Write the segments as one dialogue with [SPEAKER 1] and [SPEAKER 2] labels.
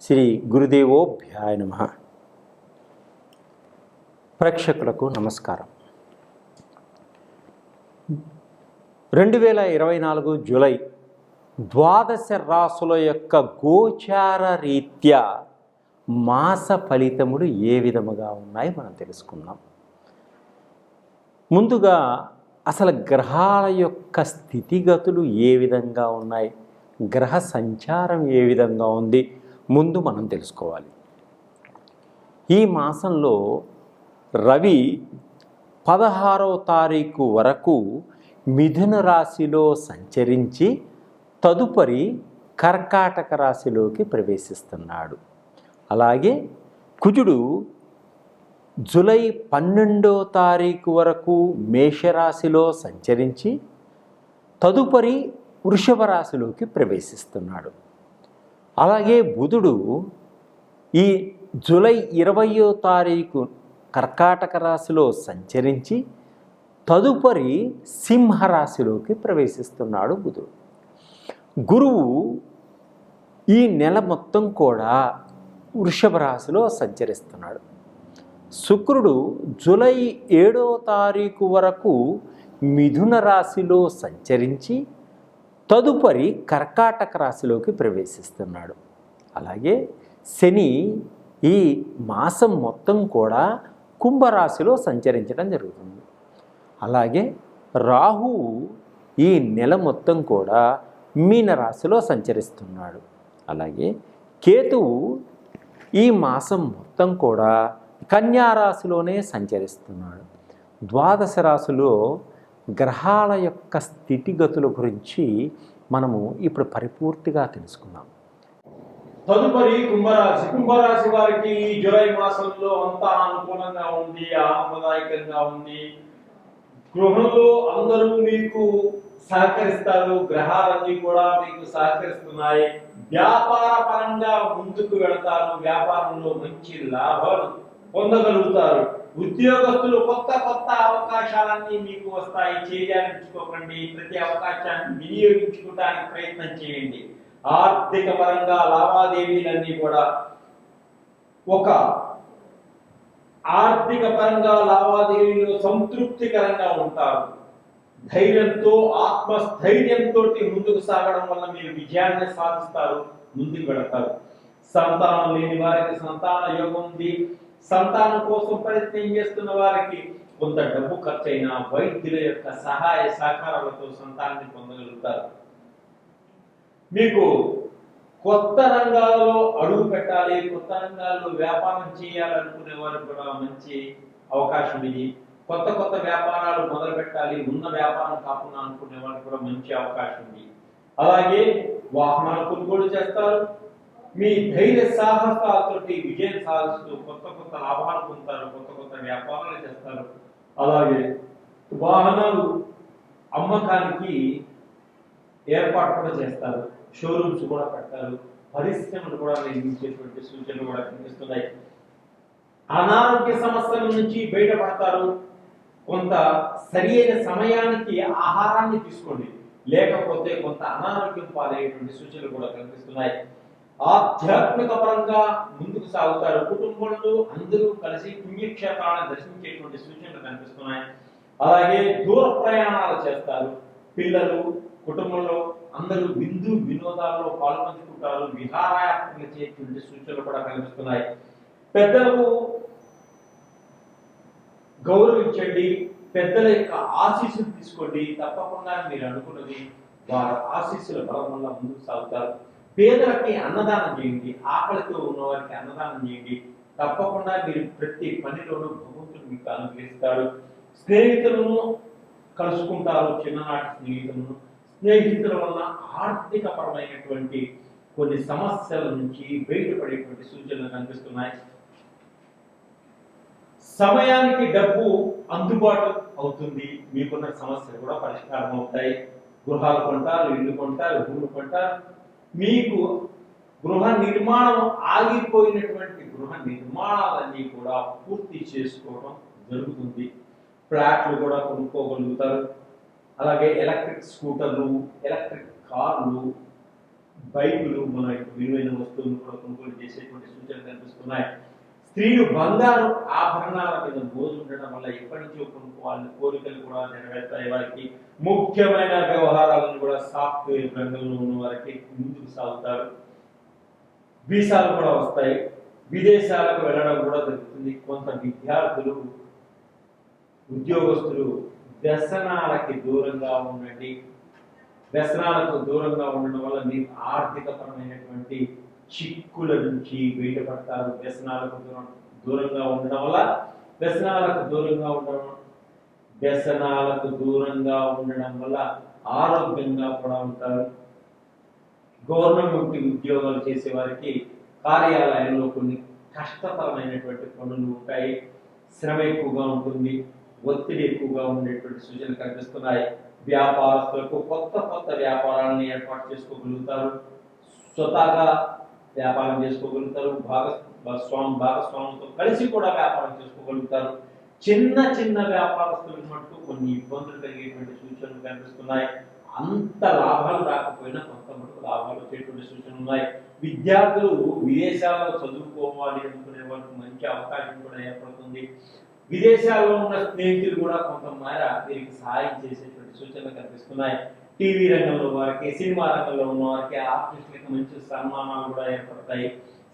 [SPEAKER 1] శ్రీ గురుదేవోభ్యాయ నమ. ప్రేక్షకులకు నమస్కారం. రెండు వేల ఇరవై నాలుగు జూలై ద్వాదశ రాసుల యొక్క గోచార రీత్యా మాస ఫలితములు ఏ విధముగా ఉన్నాయి మనం తెలుసుకుందాం. ముందుగా అసలు గ్రహాల యొక్క స్థితిగతులు ఏ విధంగా ఉన్నాయి? గ్రహ సంచారం ఏ విధంగా ఉంది? ముందు మనం తెలుసుకోవాలి. ఈ మాసంలో రవి పదహారవ తారీఖు వరకు మిథున రాశిలో సంచరించి తదుపరి కర్కాటక రాశిలోకి ప్రవేశిస్తున్నాడు. అలాగే కుజుడు జూలై పన్నెండో తారీఖు వరకు మేషరాశిలో సంచరించి తదుపరి వృషభ రాశిలోకి ప్రవేశిస్తున్నాడు. అలాగే బుధుడు ఈ జూలై ఇరవయో తారీఖు కర్కాటక రాశిలో సంచరించి తదుపరి సింహరాశిలోకి ప్రవేశిస్తున్నాడు బుధుడు. గురువు ఈ నెల మొత్తం కూడా వృషభ రాశిలో సంచరిస్తున్నాడు. శుక్రుడు జూలై ఏడో తారీఖు వరకు మిథున రాశిలో సంచరించి తదుపరి కర్కాటక రాశిలోకి ప్రవేశిస్తున్నాడు. అలాగే శని ఈ మాసం మొత్తం కూడా కుంభరాశిలో సంచరించడం జరుగుతుంది. అలాగే రాహువు ఈ నెల మొత్తం కూడా మీనరాశిలో సంచరిస్తున్నాడు. అలాగే కేతువు ఈ మాసం మొత్తం కూడా కన్యారాశిలోనే సంచరిస్తున్నాడు. ద్వాదశ రాశిలో గ్రహాల యొక్క స్థితిగతుల గురించి మనము ఇప్పుడు పరిపూర్తిగా తెలుసుకుందాం.
[SPEAKER 2] తదుపరి కుంభరాశి. కుంభరాశి వారికి జూలై మాసంలో అంతా అనుకూలంగా ఉంది ఆహ్లాదాయకంగా ఉంది గృహంలో అందరూ మీకు సహకరిస్తారు. గ్రహాలన్నీ కూడా మీకు సహకరిస్తున్నాయి. వ్యాపార పరంగా ముందుకు వెళతారు. వ్యాపారంలో మంచి లాభాలు పొందగలుగుతారు. ఉద్యోగస్తులు కొత్త కొత్త అవకాశాలన్నీ మీకు వస్తాయి. చేయాలనుకోకండి ప్రతి అవకాశాన్ని వినియోగించుకోవడానికి ప్రయత్నం చేయండి. ఆర్థిక పరంగా లావాదేవీలన్నీ కూడా ఒక ఆర్థిక పరంగా లావాదేవీలు సంతృప్తికరంగా ఉంటారు. ధైర్యంతో ఆత్మస్థైర్యంతో ముందుకు సాగడం వల్ల మీరు విజయాన్ని సాధిస్తారు ముందుకు వెళతారు. సంతానం లేని వారికి సంతాన యోగం ఉంది. సంతానం కోసం ప్రయత్నం చేస్తున్న వారికి కొంత డబ్బు ఖర్చైన వైద్యుల యొక్క సహాయ సహకారాలతో సంతానాన్ని పొందగలుగుతారు. మీకు కొత్త రంగాల్లో అడుగు పెట్టాలి కొత్త రంగాల్లో వ్యాపారం చేయాలనుకునే వారికి కూడా మంచి అవకాశం ఇది. కొత్త కొత్త వ్యాపారాలు మొదలు పెట్టాలి ఉన్న వ్యాపారం కాకుండా అనుకునే వారికి కూడా మంచి అవకాశం ఉంది. అలాగే వాహనాలు కొనుగోలు చేస్తారు మీ ధైర్య సాహసాలతోటి విజయం సాధిస్తూ కొత్త కొత్త లాభాలు పొందుతారు కొత్త కొత్త వ్యాపారాలు చేస్తారు. అలాగే వాహనాలు అమ్మకానికి ఏర్పాటు కూడా చేస్తారు. షోరూమ్స్ కూడా పెడతారు పరిశ్రమలు కూడా నిర్మించేటువంటి సూచనలు కూడా కనిపిస్తున్నాయి అనారోగ్య సమస్యల నుంచి బయటపడతారు. కొంత సరి అయిన సమయానికి ఆహారాన్ని తీసుకోండి. లేకపోతే కొంత అనారోగ్యం పాలయ్యేటువంటి సూచనలు కూడా కనిపిస్తున్నాయి. ఆధ్యాత్మిక పరంగా ముందుకు సాగుతారు. కుటుంబంలో అందరూ కలిసి పుణ్యక్షేత్రాలను దర్శించేటువంటి సూచనలు కనిపిస్తున్నాయి. అలాగే దూర ప్రయాణాలు చేస్తారు. పిల్లలు కుటుంబంలో అందరూ విందు వినోదాల్లో పాల్పంచుకుంటారు. విహారయాత్రలు చేసేటువంటి సూచనలు కూడా కనిపిస్తున్నాయి. పెద్దలకు గౌరవించండి. పెద్దల యొక్క ఆశీస్సులు తీసుకోండి. తప్పకుండా మీరు అనుకున్నది వారి ఆశీస్సుల బలం వల్ల ముందుకు సాగుతారు. పేదలకి అన్నదానం చేయండి ఆకలితో ఉన్న వారికి అన్నదానం చేయండి. తప్పకుండా మీరు ప్రతి పనిలోనూ భగవంతుడు మీకు అనుగ్రహిస్తాడు స్నేహితులను కలుసుకుంటారు చిన్ననాటి స్నేహితులను. స్నేహితుల వల్ల ఆర్థిక పరమైనటువంటి కొన్ని సమస్యల నుంచి బయటపడేటువంటి సూచనలు కనిపిస్తున్నాయి. సమయానికి డబ్బు అందుబాటు అవుతుంది. మీకున్న సమస్యలు కూడా పరిష్కారం అవుతాయి. గృహాలు కొంటారు ఇల్లు కొంటారు భూములు కొంటారు. మీకు గృహ నిర్మాణం ఆగిపోయినటువంటి గృహ నిర్మాణాలన్నీ కూడా పూర్తి చేసుకోవడం జరుగుతుంది. ఫ్లాట్లు కూడా కొనుక్కోగలుగుతారు. అలాగే ఎలక్ట్రిక్ స్కూటర్లు ఎలక్ట్రిక్ కార్లు బైకులు మన విలువైన వస్తువులు కూడా కొనుగోలు చేసేటువంటి సూచనలు కనిపిస్తున్నాయి. స్త్రీలు బంగారు ఆభరణాల మీద మోజు ఉండడం వల్ల ఎప్పటి నుంచో కొనుక్కోవాలని కోరికలు కూడా నెరవేర్తాయి. వారికి ముఖ్యమైన వ్యవహారాలను కూడా సాఫ్ట్వేర్ రంగంలో ఉన్న వారికి ముందుకు సాగుతారు. వీసాలు కూడా వస్తాయి. విదేశాలకు వెళ్ళడం కూడా జరుగుతుంది. కొంత విద్యార్థులు ఉద్యోగస్తులు వ్యసనాలకి దూరంగా ఉండండి. వ్యసనాలకు దూరంగా ఉండడం వల్ల మీకు ఆర్థికపరమైనటువంటి చిక్కుల నుంచి బయటపడతారు వ్యసనాలకు దూరం దూరంగా ఉండడం వల్ల వ్యసనాలకు దూరంగా ఉండడం వ్యసనాలకు దూరంగా ఉండడం వల్ల ఆరోగ్యంగా కూడా ఉంటారు. గవర్నమెంట్ ఉద్యోగాలు చేసే వారికి కార్యాలయంలో కొన్ని కష్టతరమైనటువంటి పనులు ఉంటాయి. శ్రమ ఎక్కువగా ఉంటుంది ఒత్తిడి ఎక్కువగా ఉండేటువంటి సూచనలు కనిపిస్తున్నాయి. వ్యాపారస్తులకు కొత్త కొత్త వ్యాపారాలను ఏర్పాటు చేసుకోగలుగుతారు. స్వతహాగా వ్యాపారం చేసుకోగలుగుతారు భాగస్వామి భాగస్వాములతో కలిసి కూడా వ్యాపారం చేసుకోగలుగుతారు. చిన్న చిన్న వ్యాపారస్తులకు మటుకు కొన్ని ఇబ్బందులు కలిగేటువంటి సూచనలు కనిపిస్తున్నాయి. అంత లాభాలు రాకపోయినా కొంత మటుకు లాభాలు వచ్చేటువంటి సూచనలు ఉన్నాయి. విద్యార్థులు విదేశాల్లో చదువుకోవాలి అనుకునే వాళ్ళకి మంచి అవకాశం కూడా ఏర్పడుతుంది. విదేశాల్లో ఉన్న స్నేహితులు కూడా కొంత మేర వీరికి సహాయం చేసేటువంటి సూచనలు కనిపిస్తున్నాయి. టీవీ రంగంలో వారికి సినిమా రంగంలో ఉన్న వారికి ఆర్టిస్టులకు మంచి సన్మానాలు కూడా ఏర్పడతాయి.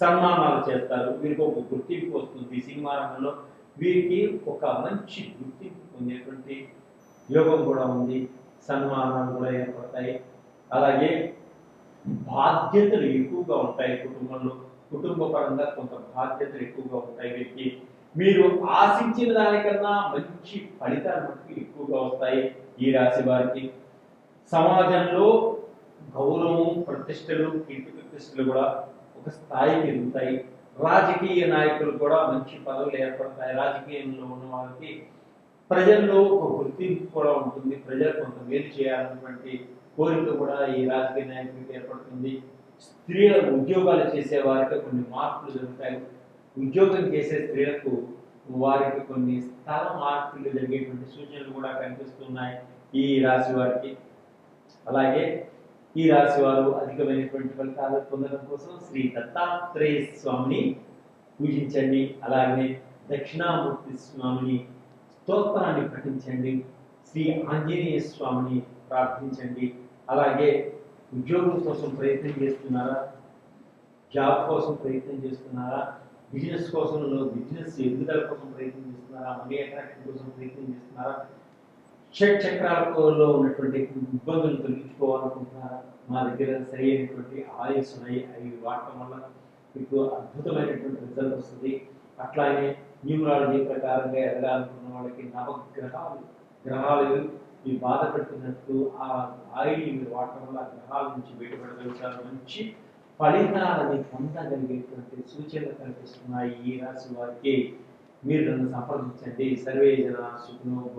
[SPEAKER 2] సన్మానాలు చేస్తారు. వీరికి ఒక గుర్తింపు వస్తుంది. సినిమా రంగంలో వీరికి ఒక మంచి గుర్తింపు పొందేటువంటి యోగం కూడా ఉంది. సన్మానాలు కూడా ఏర్పడతాయి. అలాగే బాధ్యతలు ఎక్కువగా ఉంటాయి కుటుంబంలో. కుటుంబ పరంగా కొంత బాధ్యతలు ఎక్కువగా ఉంటాయి వీరికి. మీరు ఆశించిన దానికన్నా మంచి ఫలితాలు ఎక్కువగా వస్తాయి ఈ రాశి వారికి. సమాజంలో గౌరవం ప్రతిష్టలు కీర్తి ప్రతిష్టలు కూడా ఒక స్థాయికి ఎదుగుతాయి. రాజకీయ నాయకులు కూడా మంచి పదవులు ఏర్పడతాయి. రాజకీయంలో ఉన్న వాళ్ళకి ప్రజల్లో ఒక గుర్తింపు కూడా ఉంటుంది. ప్రజలు కొంత మేలు చేయాలన్నటువంటి కోరిక కూడా ఈ రాజకీయ నాయకులకి ఏర్పడుతుంది. స్త్రీల ఉద్యోగాలు చేసే వారికి కొన్ని మార్పులు జరుగుతాయి. ఉద్యోగం చేసే స్త్రీలకు వారికి కొన్ని స్థల మార్పులు జరిగేటువంటి సూచనలు కూడా కనిపిస్తున్నాయి ఈ రాశి వారికి. అలాగే ఈ రాశి వారు అధికమైనటువంటి ఫలితాలు పొందడం కోసం శ్రీ దత్తాత్రేయ స్వామిని పూజించండి. అలాగే దక్షిణామూర్తి స్వామిని స్తోత్రాన్ని పఠించండి. శ్రీ ఆంజనేయ స్వామిని ప్రార్థించండి. అలాగే ఉద్యోగం కోసం ప్రయత్నం చేస్తున్నారా? జాబ్ కోసం ప్రయత్నం చేస్తున్నారా? బిజినెస్ కోసం బిజినెస్ ఎదుగుదల కోసం ప్రయత్నం చేస్తున్నారా? మనీ అట్రాక్షన్ కోసం ప్రయత్నం చేస్తున్నారా? షట్ చక్రాలలో ఉన్నటువంటి ఇబ్బందులు తొలగించుకోవాలనుకుంటున్నారా? మా దగ్గర సరి అయినటువంటి ఆయిల్స్ ఉన్నాయి. అవి వాడటం వల్ల మీకు అద్భుతమైనటువంటి రిజల్ట్ వస్తుంది. అట్లాగే న్యూమరాలజీ ప్రకారంగా ఎదగాలనుకున్న వాళ్ళకి నవగ్రహాలు గ్రహాలు మీరు బాధ పెడుతున్నట్టు ఆ ఆయిల్ మీరు వాడటం వల్ల గ్రహాల నుంచి బయటపడగలుగుతారు. మంచి ఫలితాలని పొందగలిగేటువంటి సూచనలు కనిపిస్తున్నాయి. ఈ రాశి వారికి మీరు నన్ను సంప్రదించండి. సర్వే జన సుఖనో